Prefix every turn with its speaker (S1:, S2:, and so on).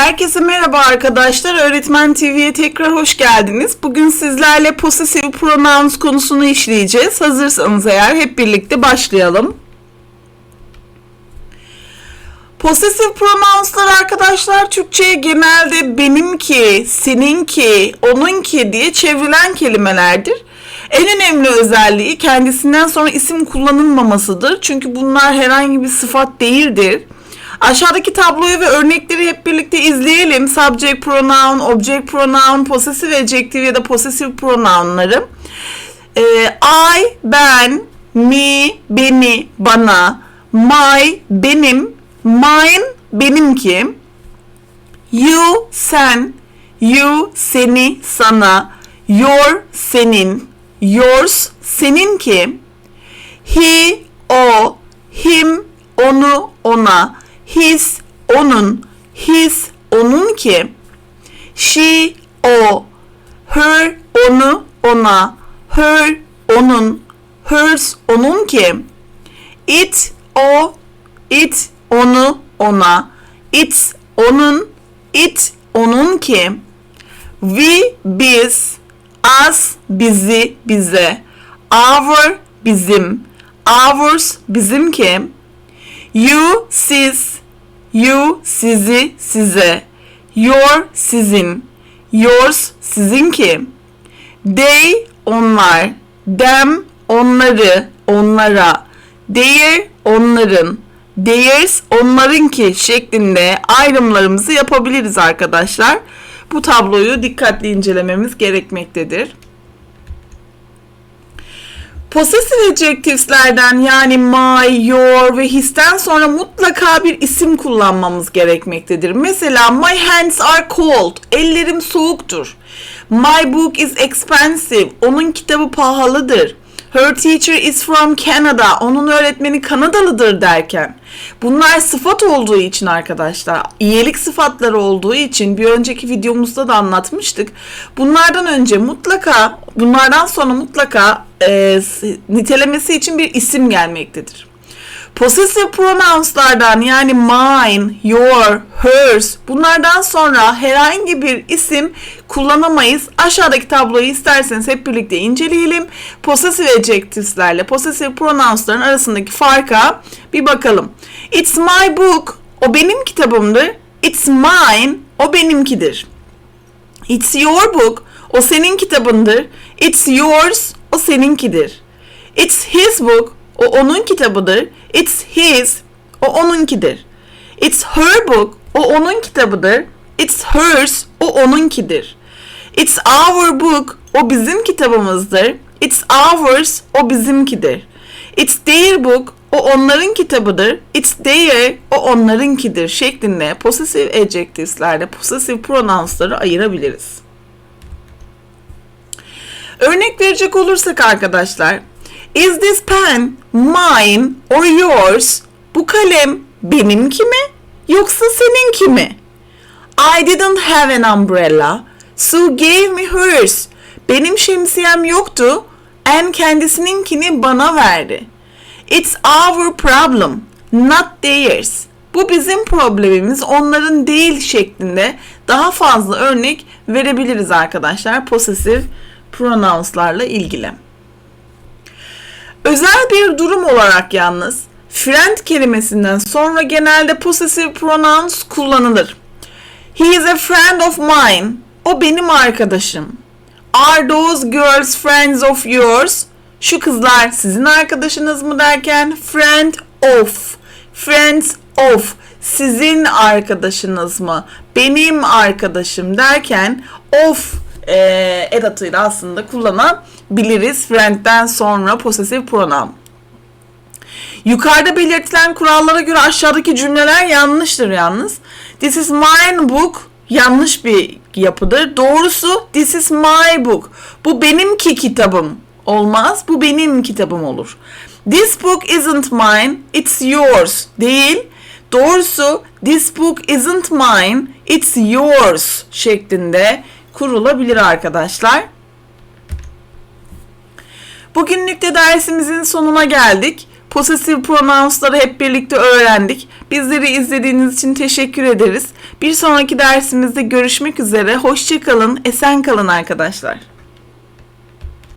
S1: Herkese merhaba arkadaşlar. Öğretmen TV'ye tekrar hoş geldiniz. Bugün sizlerle possessive pronouns konusunu işleyeceğiz. Hazırsanız eğer hep birlikte başlayalım. Possessive pronounslar arkadaşlar Türkçe'ye genelde benimki, seninki, onunki diye çevrilen kelimelerdir. En önemli özelliği kendisinden sonra isim kullanılmamasıdır. Çünkü bunlar herhangi bir sıfat değildir. Aşağıdaki tabloyu ve örnekleri hep birlikte izleyelim. Subject pronoun, object pronoun, possessive adjective ya da possessive pronounları. Ee, I, ben, me, beni, bana, my, benim, mine, benimki, you, sen, you, seni, sana, your, senin, yours, seninki, he, o, him, onu, ona, his, onun, his, onun ki, she, o, her, onu, ona, her, onun, hers, onun ki, it, o, it, onu, ona, its, onun, it, onun ki, we, biz, us, bizi, bize, our, bizim, ours, bizimki, you, siz, you, sizi, size, your, sizin, yours, sizinki, they, onlar, them, onları, onlara, their, onların, theirs, onlarınki şeklinde ayrımlarımızı yapabiliriz arkadaşlar. Bu tabloyu dikkatli incelememiz gerekmektedir. Possessive adjectives'lerden yani my, your ve his'ten sonra mutlaka bir isim kullanmamız gerekmektedir. Mesela my hands are cold. Ellerim soğuktur. My book is expensive. Onun kitabı pahalıdır. Her teacher is from Canada. Onun öğretmeni Kanadalıdır derken. Bunlar sıfat olduğu için arkadaşlar, iyilik sıfatları olduğu için bir önceki videomuzda da anlatmıştık. Bunlardan önce mutlaka, bunlardan sonra mutlaka e, nitelemesi için bir isim gelmektedir. Possessive pronounslardan yani mine, your, hers bunlardan sonra herhangi bir isim kullanamayız. Aşağıdaki tabloyu isterseniz hep birlikte inceleyelim. Possessive adjectives'lerle possessive pronounsların arasındaki farka bir bakalım. It's my book. O benim kitabımdır. It's mine. O benimkidir. It's your book. O senin kitabındır. It's yours. Seninkidir. It's his book. O onun kitabıdır. It's his. O onunkidir. It's her book. O onun kitabıdır. It's hers. O onunkidir. It's our book. O bizim kitabımızdır. It's ours. O bizimkidir. It's their book. O onların kitabıdır. It's their. O onlarınkidir şeklinde possessive adjectives'lerle possessive pronouns'ları ayırabiliriz. Örnek verecek olursak arkadaşlar, Is this pen mine or yours? Bu kalem benimki mi yoksa seninki mi? I didn't have an umbrella, so gave me hers. Benim şemsiyem yoktu, en kendisininkini bana verdi. It's our problem, not theirs. Bu bizim problemimiz, onların değil şeklinde daha fazla örnek verebiliriz arkadaşlar possessive pronounslarla ilgili. Özel bir durum olarak yalnız friend kelimesinden sonra genelde possessive pronouns kullanılır. He is a friend of mine. O benim arkadaşım. Are those girls friends of yours? Şu kızlar sizin arkadaşınız mı derken friend of. Friends of. Sizin arkadaşınız mı? Benim arkadaşım derken of e, edatıyla aslında kullanabiliriz. Friend'den sonra possessive pronoun. Yukarıda belirtilen kurallara göre aşağıdaki cümleler yanlıştır yalnız. This is mine book yanlış bir yapıdır. Doğrusu this is my book. Bu benimki kitabım. Olmaz. Bu benim kitabım olur. This book isn't mine. It's yours. Değil. Doğrusu this book isn't mine. It's yours şeklinde kurulabilir arkadaşlar. Bugünlük de dersimizin sonuna geldik. Possessive pronouns'ları hep birlikte öğrendik. Bizleri izlediğiniz için teşekkür ederiz. Bir sonraki dersimizde görüşmek üzere. Hoşçakalın, esen kalın arkadaşlar.